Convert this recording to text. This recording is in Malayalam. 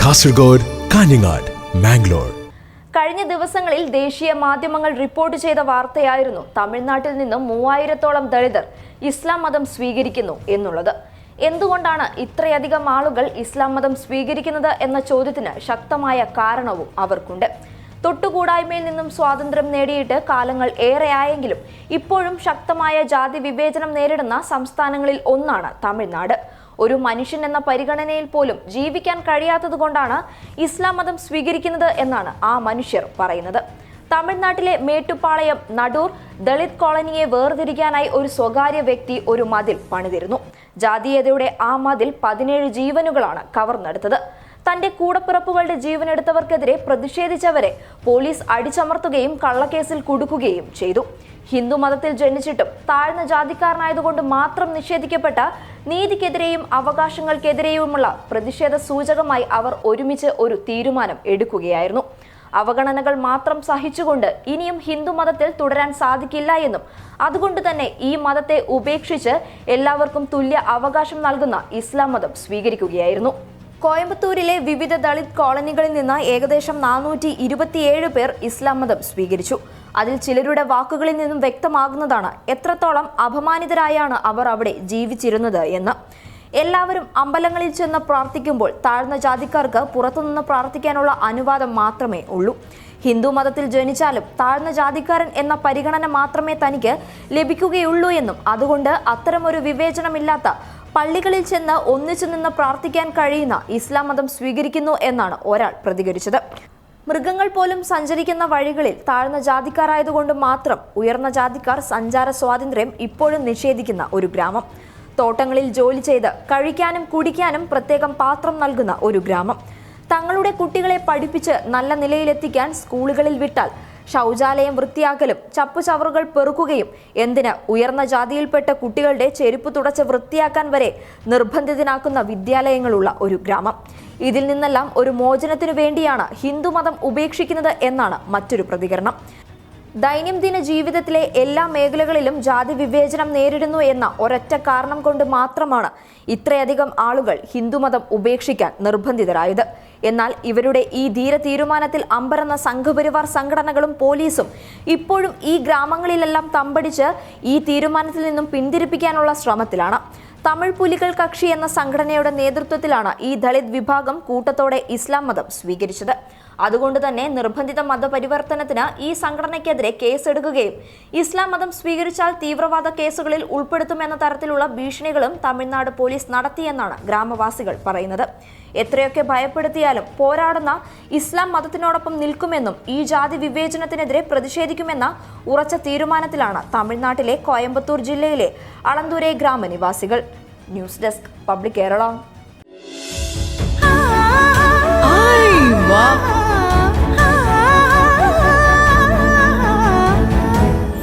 കാസർഗോഡ് കാഞ്ഞങ്ങാട് മാംഗ്ലൂർ കഴിഞ്ഞ ദിവസങ്ങളിൽ ദേശീയ മാധ്യമങ്ങൾ റിപ്പോർട്ട് ചെയ്ത വാർത്തയായിരുന്നു തമിഴ്നാട്ടിൽ നിന്നും മൂവായിരത്തോളം ദളിതർ ഇസ്ലാം മതം സ്വീകരിക്കുന്നു എന്നുള്ളത്. എന്തുകൊണ്ടാണ് ഇത്രയധികം ആളുകൾ ഇസ്ലാം മതം സ്വീകരിക്കുന്നത് എന്ന ചോദ്യത്തിന് ശക്തമായ കാരണവും അവർക്കുണ്ട്. തൊട്ടുകൂടായ്മയിൽ നിന്നും സ്വാതന്ത്ര്യം നേടിയിട്ട് കാലങ്ങൾ ഏറെയായെങ്കിലും ഇപ്പോഴും ശക്തമായ ജാതി വിവേചനം നേരിടുന്ന സംസ്ഥാനങ്ങളിൽ ഒന്നാണ് തമിഴ്നാട്. ഒരു മനുഷ്യൻ എന്ന പരിഗണനയിൽ പോലും ജീവിക്കാൻ കഴിയാത്തതുകൊണ്ടാണ് ഇസ്ലാം മതം സ്വീകരിക്കുന്നത് എന്നാണ് ആ മനുഷ്യർ പറയുന്നത്. തമിഴ്നാട്ടിലെ മേട്ടുപാളയം നടൂർ ദളിത് കോളനിയെ വേർതിരിക്കാനായി ഒരു സ്വകാര്യ വ്യക്തി ഒരു മതിൽ പണിതിരുന്നു. ജാതീയതയുടെ ആ മതിൽ പതിനേഴ് ജീവനുകളാണ് കവർന്നെടുത്തത് തന്റെ കൂടപ്പിറപ്പുകളുടെ ജീവനെടുത്തവർക്കെതിരെ പ്രതിഷേധിച്ചവരെ പോലീസ് അടിച്ചമർത്തുകയും കള്ളക്കേസിൽ കുടുക്കുകയും ചെയ്തു. ഹിന്ദു മതത്തിൽ ജനിച്ചിട്ടും താഴ്ന്ന ജാതിക്കാരനായതുകൊണ്ട് മാത്രം നിഷേധിക്കപ്പെട്ട നീതിക്കെതിരെയും അവകാശങ്ങൾക്കെതിരെയുമുള്ള പ്രതിഷേധ സൂചകമായി അവർ ഒരുമിച്ച് ഒരു തീരുമാനം എടുക്കുകയായിരുന്നു. അവഗണനകൾ മാത്രം സഹിച്ചുകൊണ്ട് ഇനിയും ഹിന്ദു മതത്തിൽ തുടരാൻ സാധിക്കില്ല എന്നും അതുകൊണ്ട് തന്നെ ഈ മതത്തെ ഉപേക്ഷിച്ച് എല്ലാവർക്കും തുല്യ അവകാശം നൽകുന്ന ഇസ്ലാം മതം സ്വീകരിക്കുകയായിരുന്നു. കോയമ്പത്തൂരിലെ വിവിധ ദളിത് കോളനികളിൽ നിന്ന് ഏകദേശം നാനൂറ്റി ഇരുപത്തിയേഴ് പേർ ഇസ്ലാം മതം സ്വീകരിച്ചു. അതിൽ ചിലരുടെ വാക്കുകളിൽ നിന്നും വ്യക്തമാകുന്നതാണ് എത്രത്തോളം അപമാനിതരായാണ് അവർ അവിടെ ജീവിച്ചിരുന്നത് എന്ന്. എല്ലാവരും അമ്പലങ്ങളിൽ ചെന്ന് പ്രാർത്ഥിക്കുമ്പോൾ താഴ്ന്ന ജാതിക്കാർക്ക് പുറത്തുനിന്ന് പ്രാർത്ഥിക്കാനുള്ള അനുവാദം മാത്രമേ ഉള്ളൂ. ഹിന്ദു മതത്തിൽ ജനിച്ചാലും താഴ്ന്ന ജാതിക്കാരൻ എന്ന പരിഗണന മാത്രമേ തനിക്ക് ലഭിക്കുകയുള്ളൂ എന്നും അതുകൊണ്ട് അത്തരമൊരു വിവേചനമില്ലാത്ത പള്ളികളിൽ ചെന്ന് ഒന്നിച്ചു നിന്ന് പ്രാർത്ഥിക്കാൻ കഴിയുന്ന ഇസ്ലാം മതം സ്വീകരിക്കുന്നു എന്നാണ് ഒരാൾ പ്രതികരിച്ചത്. മൃഗങ്ങൾ പോലും സഞ്ചരിക്കുന്ന വഴികളിൽ താഴ്ന്ന ജാതിക്കാരായതുകൊണ്ട് മാത്രം ഉയർന്ന ജാതിക്കാർ സഞ്ചാര സ്വാതന്ത്ര്യം ഇപ്പോഴും നിഷേധിക്കുന്ന ഒരു ഗ്രാമം. തോട്ടങ്ങളിൽ ജോലി ചെയ്ത് കഴിക്കാനും കുടിക്കാനും പ്രത്യേകം പാത്രം നൽകുന്ന ഒരു ഗ്രാമം. തങ്ങളുടെ കുട്ടികളെ പഠിപ്പിച്ച് നല്ല നിലയിലെത്തിക്കാൻ സ്കൂളുകളിൽ വിട്ടാൽ ശൗചാലയം വൃത്തിയാക്കലും ചപ്പുചവറുകൾ പെറുക്കുകയും എന്തിന് ഉയർന്ന ജാതിയിൽപ്പെട്ട കുട്ടികളുടെ ചെരുപ്പ് തുടച്ച് വൃത്തിയാക്കാൻ വരെ നിർബന്ധിതനാക്കുന്ന വിദ്യാലയങ്ങളുള്ള ഒരു ഗ്രാമം. ഇതിൽ നിന്നെല്ലാം ഒരു മോചനത്തിനു വേണ്ടിയാണ് ഹിന്ദുമതം ഉപേക്ഷിക്കുന്നത് എന്നാണ് മറ്റൊരു പ്രതികരണം. ദൈനംദിന ജീവിതത്തിലെ എല്ലാ മേഖലകളിലും ജാതി വിവേചനം നേരിടുന്നു എന്ന ഒരൊറ്റ കാരണം കൊണ്ട് മാത്രമാണ് ഇത്രയധികം ആളുകൾ ഹിന്ദുമതം ഉപേക്ഷിക്കാൻ നിർബന്ധിതരായത്. എന്നാൽ ഇവരുടെ ഈ ധീര തീരുമാനത്തിൽ അമ്പരന്ന സംഘപരിവാർ സംഘടനകളും പോലീസും ഇപ്പോഴും ഈ ഗ്രാമങ്ങളിലെല്ലാം തമ്പടിച്ച് ഈ തീരുമാനത്തിൽ നിന്നും പിന്തിരിപ്പിക്കാനുള്ള ശ്രമത്തിലാണ്. തമിഴ് പുലികൾ കക്ഷി എന്ന സംഘടനയുടെ നേതൃത്വത്തിലാണ് ഈ ദളിത് വിഭാഗം കൂട്ടത്തോടെ ഇസ്ലാം മതം സ്വീകരിച്ചത്. അതുകൊണ്ട് തന്നെ നിർബന്ധിത മതപരിവർത്തനത്തിന് ഈ സംഘടനയ്ക്കെതിരെ കേസെടുക്കുകയും ഇസ്ലാം മതം സ്വീകരിച്ചാൽ തീവ്രവാദ കേസുകളിൽ ഉൾപ്പെടുത്തുമെന്ന തരത്തിലുള്ള ഭീഷണികളും തമിഴ്നാട് പോലീസ് നടത്തിയെന്നാണ് ഗ്രാമവാസികൾ പറയുന്നത്. എത്രയൊക്കെ ഭയപ്പെടുത്തിയാലും പോരാടുന്ന ഇസ്ലാം മതത്തിനോടൊപ്പം നിൽക്കുമെന്നും ഈ ജാതി വിവേചനത്തിനെതിരെ പ്രതിഷേധിക്കുമെന്ന ഉറച്ച തീരുമാനത്തിലാണ് തമിഴ്നാട്ടിലെ കോയമ്പത്തൂർ ജില്ലയിലെ അളന്തൂരെ ഗ്രാമനിവാസികൾ. News desk public Kerala.